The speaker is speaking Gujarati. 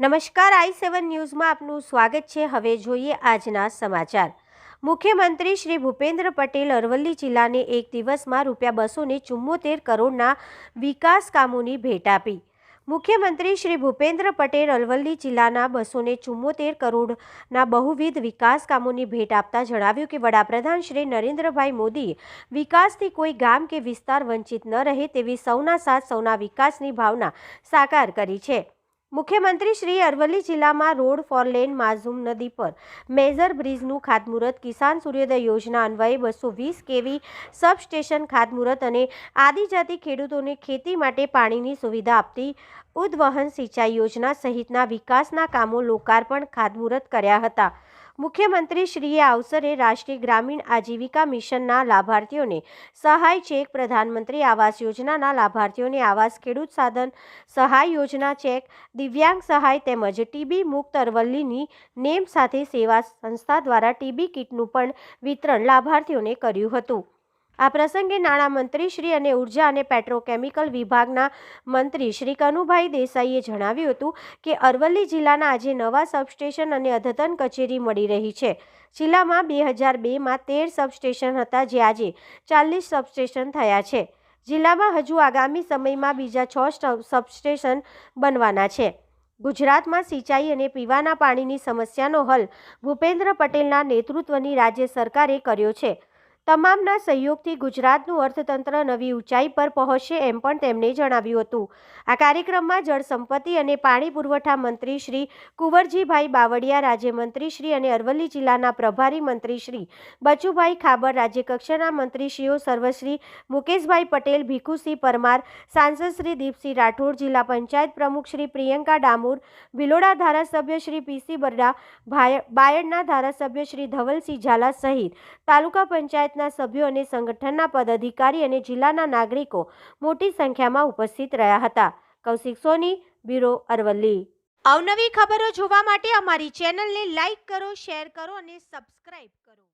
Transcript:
નમસ્કાર, આઈ સેવન ન્યૂઝમાં આપનું સ્વાગત છે. હવે જોઈએ આજના સમાચાર. મુખ્યમંત્રી શ્રી ભૂપેન્દ્ર પટેલ અરવલ્લી જિલ્લાને એક દિવસમાં રૂપિયા બસો ને ચુમ્મોતેર કરોડના વિકાસ કામોની ભેટ આપી. મુખ્યમંત્રી શ્રી ભૂપેન્દ્ર પટેલ અરવલ્લી જિલ્લાના બસો ને ચુમ્મોતેર કરોડના બહુવિધ વિકાસ કામોની ભેટ આપતા જણાવ્યું કે વડાપ્રધાન શ્રી નરેન્દ્રભાઈ મોદીએ વિકાસથી કોઈ ગામ કે વિસ્તાર વંચિત ન રહે તેવી સૌના સાથ, સૌના વિકાસની ભાવના સાકાર કરી છે. મુખ્યમંત્રી શ્રી અરવલ્લી જિલ્લામાં રોડ ફોર લેન માઝુમ નદી પર મેજર બ્રિજનું ખાતમુહૂર્ત કિસાન સૂર્યોદય યોજના અન્વયે બસો વીસ કેવી સબસ્ટેશન ખાતમુહૂર્ત અને આદિજાતિ ખેડૂતોને ખેતી માટે પાણીની સુવિધા આપતી ઉદ્વહન સિંચાઈ યોજના સહિતના વિકાસના કામો લોકાર્પણ ખાતમુહૂર્ત કર્યા હતા. મુખ્યમંત્રી શ્રીએ આ અવસરે રાષ્ટ્રીય ગ્રામીણ આજીવિકા મિશનના લાભાર્થીઓને સહાય ચેક, પ્રધાનમંત્રી આવાસ યોજનાના લાભાર્થીઓને આવાસ ખેડૂત સાધન સહાય યોજના ચેક, દિવ્યાંગ સહાય તેમજ ટીબી મુક્ત અરવલ્લીની નેમ સાથે સેવા સંસ્થા દ્વારા ટીબી કીટનું પણ વિતરણ લાભાર્થીઓને કર્યું હતું. આ પ્રસંગે નાણામંત્રી શ્રી અને ઊર્જા અને પેટ્રોકેમિકલ વિભાગના મંત્રી શ્રી કનુભાઈ દેસાઈએ જણાવ્યું હતું કે અરવલ્લી જિલ્લાના આજે નવા સબસ્ટેશન અને અદ્યતન કચેરી મળી રહી છે. જિલ્લામાં બે હજાર બેમાં તેર સબસ્ટેશન હતા જે આજે ચાલીસ સબસ્ટેશન થયા છે. જિલ્લામાં હજુ આગામી સમયમાં બીજા છ સબસ્ટેશન બનવાના છે. ગુજરાતમાં સિંચાઈ અને પીવાના પાણીની સમસ્યાનો હલ ભૂપેન્દ્ર પટેલના નેતૃત્વની રાજ્ય સરકારે કર્યો છે. તમામના સહયોગથી ગુજરાતનું અર્થતંત્ર નવી ઊંચાઈ પર પહોંચશે એમ પણ તેમણે જણાવ્યું હતું. આ કાર્યક્રમમાં જળ સંપત્તિ અને પાણી પુરવઠા મંત્રી શ્રી કુંવરજીભાઈ બાવળિયા, રાજ્યમંત્રી શ્રી અને અરવલ્લી જિલ્લાના પ્રભારી મંત્રી શ્રી બચુભાઈ ખાબર, રાજ્યકક્ષાના મંત્રીશ્રીઓ સર્વશ્રી મુકેશભાઈ પટેલ, ભીખુસિંહ પરમાર, સાંસદ શ્રી દીપસિંહ રાઠોડ, જિલ્લા પંચાયત પ્રમુખ શ્રી પ્રિયંકા ડામોર, ભિલોડા ધારાસભ્ય શ્રી પીસી બરડા બાયડના ધારાસભ્ય શ્રી ધવલસિંહ ઝાલા સહિત તાલુકા પંચાયતના સભ્યો અને સંગઠનના પદાધિકારી અને જિલ્લાના નાગરિકો મોટી સંખ્યામાં ઉપસ્થિત રહ્યા હતા. કૌશિક સોની, બ્યુરો અરવલ્લી. અવનવી ખબરો જોવા માટે અમારી ચેનલને લાઈક કરો, શેર કરો અને સબસ્ક્રાઇબ કરો.